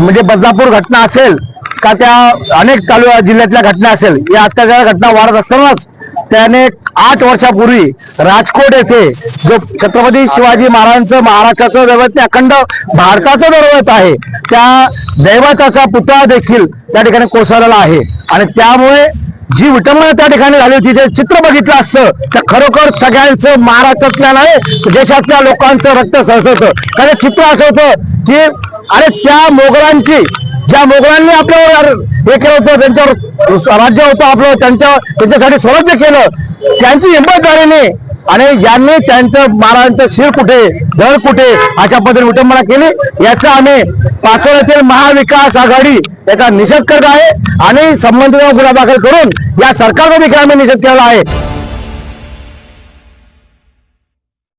म्हणजे बदलापूर घटना असेल का त्या अनेक तालुका जिल्ह्यातल्या घटना असेल या अत्याचार घटना वाढत असतानाच त्याने आठ वर्षापूर्वी राजकोट येथे जो छत्रपती शिवाजी महाराजांचं महाराष्ट्राचं दैवत अखंड भारताचं दैवत आहे त्या दैवताचा पुतळा देखील त्या ठिकाणी कोसळलेला आहे. आणि त्यामुळे जी विटंबना त्या ठिकाणी झाली होती जे चित्र बघितलं असतं तर खरोखर सगळ्यांचं महाराष्ट्रातल्या नाही देशातल्या लोकांचं रक्त सळसळतं कारण चित्र असं होतं की अरे त्या मोगलांची ज्या मोगलांनी आपल्यावर हे केलं होतं त्यांच्यावर राज्य होतं आपलं त्यांच्या त्यांच्यासाठी स्वराज्य केलं. त्यांची हिंमत झाली नाही आणि यांनी त्यांचं महाराजांचं शिर कुठे धड कुठे अशा पद्धतीने विटंबना केली. याचा आम्ही पाचोऱ्यातील महाविकास आघाडी याचा निषेध करत आहे आणि संबंधित गुन्हा दाखल करून या सरकारचा देखील आम्ही निषेध केला आहे.